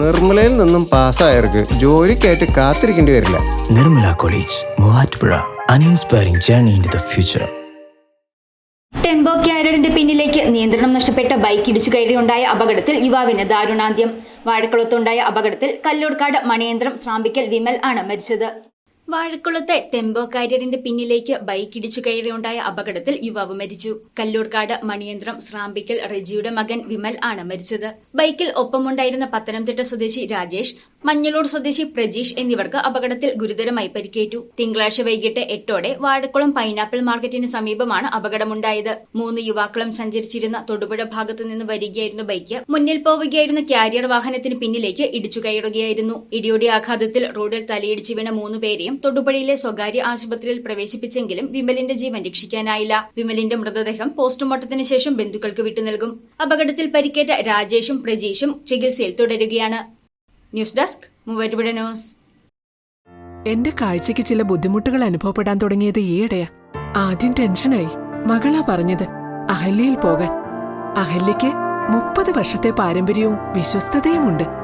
നിർമ്മലയിൽ നിന്നും പാസ്സായവർക്ക് ജോലിക്കായിട്ട് കാത്തിരിക്കേണ്ടി വരില്ല. Nirmala college Muvattupuzha. Uninspiring journey in the future future. Tempo ക്യാരഡിന്റെ പിന്നിലേക്ക് നിയന്ത്രണം നഷ്ടപ്പെട്ട ബൈക്ക് ഇടിച്ചു കയറിയുണ്ടായ അപകടത്തിൽ യുവാവിന് ദാരുണാന്ത്യം. വാഴക്കുളത്തുണ്ടായ അപകടത്തിൽ കല്ലൂർക്കാട് മണിയന്ത്രം ശ്രാമ്പിക്കൽ വിമൽ ആണ് മരിച്ചത്. വാഴക്കുളത്തെ ടെമ്പോ കാരിയറിന്റെ പിന്നിലേക്ക് ബൈക്ക് ഇടിച്ചു കയറിയുണ്ടായ അപകടത്തിൽ യുവാവ് മരിച്ചു. കല്ലൂർക്കാട് മണിയന്ത്രം ശ്രാമ്പിക്കൽ റെജിയുടെ മകൻ വിമൽ ആണ് മരിച്ചത്. ബൈക്കിൽ ഒപ്പമുണ്ടായിരുന്ന പത്തനംതിട്ട സ്വദേശി രാജേഷ് മഞ്ഞളൂർ സ്വദേശി പ്രജീഷ് എന്നിവർക്ക് അപകടത്തിൽ ഗുരുതരമായി പരിക്കേറ്റു. തിങ്കളാഴ്ച വൈകിട്ട് എട്ടോടെ വാഴക്കുളം പൈനാപ്പിൾ മാർക്കറ്റിന് സമീപമാണ് അപകടമുണ്ടായത്. മൂന്ന് യുവാക്കളും സഞ്ചരിച്ചിരുന്ന തൊടുപുഴ ഭാഗത്തു നിന്ന് വരികയായിരുന്ന ബൈക്ക് മുന്നിൽ പോവുകയായിരുന്ന കാരിയർ വാഹനത്തിന് പിന്നിലേക്ക് ഇടിച്ചു കയറുകയായിരുന്നു. ഇടിയുടെ ആഘാതത്തിൽ റോഡിൽ തലയിടിച്ചു വീണ മൂന്ന് പേരെയും തൊടുപുഴയിലെ സ്വകാര്യ ആശുപത്രിയിൽ പ്രവേശിപ്പിച്ചെങ്കിലും വിമലിന്റെ ജീവൻ രക്ഷിക്കാനായില്ല. വിമലിന്റെ മൃതദേഹം പോസ്റ്റ്മോർട്ടത്തിന് ശേഷം ബന്ധുക്കൾക്ക് വിട്ടു നൽകും. അപകടത്തിൽ പരിക്കേറ്റ രാജേഷും പ്രജീഷും ചികിത്സയിൽ തുടരുകയാണ്. News desk Muvattupuzha news. എന്റെ കാഴ്ചയ്ക്ക് ചില ബുദ്ധിമുട്ടുകൾ അനുഭവപ്പെടാൻ തുടങ്ങിയത് ഈയിടെയാ. ആദ്യം ടെൻഷനായി. മകളാ പറഞ്ഞത് അഹല്യയിൽ പോകാൻ. അഹല്യയ്ക്ക് മുപ്പത് വർഷത്തെ പാരമ്പര്യവും വിശ്വസ്തതയുമുണ്ട്.